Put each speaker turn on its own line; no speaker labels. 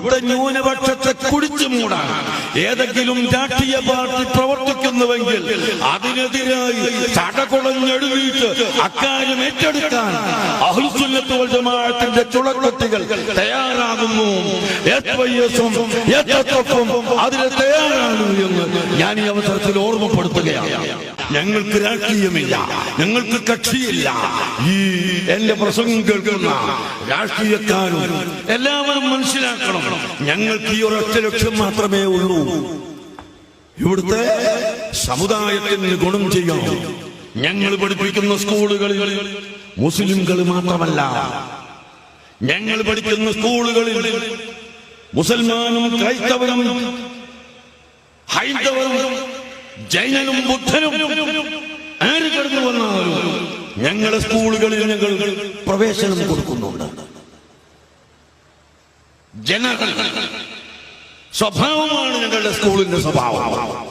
ഇവിടുത്തെ ന്യൂനപക്ഷത്തെ കുടിച്ചു മൂടാൻ ഏതെങ്കിലും രാഷ്ട്രീയ പാർട്ടി പ്രവർത്തിക്കുന്നുവെങ്കിൽ അതിനെതിരായി ചടകുളഞ്ഞെഴുതിയിട്ട് അക്കാര്യം ഏറ്റെടുക്കാൻ അഹുസുന്നത്ത് വൽ ജമാഅത്തിന്റെ ചുളക്കത്തികൾ തയ്യാറാകുന്നു. അതിന് തയ്യാറാണ് എന്ന് ഞാൻ ഈ അവസരത്തിൽ ഓർമ്മപ്പെടുത്തുകയാണ്. ഞങ്ങൾക്ക് രാഷ്ട്രീയമില്ല. ഞങ്ങൾക്ക് കക്ഷിയില്ല. ഈ എന്റെ പ്രസംഗം കേൾക്കുന്ന രാഷ്ട്രീയക്കാരും എല്ലാവരും മനസ്സിലാക്കണം. ഞങ്ങൾക്ക് ഈ ഒരൊറ്റ ലക്ഷ്യം മാത്രമേ ഉള്ളൂ. ഇവിടുത്തെ സമുദായത്തിന് ഗുണം ചെയ്യണം ഞങ്ങൾ പഠിപ്പിക്കുന്ന സ്കൂളുകളിൽ മുസ്ലിംകൾ മാത്രമല്ല. ഞങ്ങൾ പഠിക്കുന്ന സ്കൂളുകളിൽ മുസൽമാനും ക്രൈസ്തവനും ഹൈന്ദവനും ജൈനനും ബുദ്ധനും ആര് വന്നാലും ഞങ്ങളുടെ സ്കൂളുകളിൽ ഞങ്ങൾ പ്രവേശനം കൊടുക്കുന്നുണ്ട്. ജനങ്ങൾ സ്വഭാവമാണ് ഞങ്ങളുടെ സ്കൂളിന്റെ സ്വഭാവം.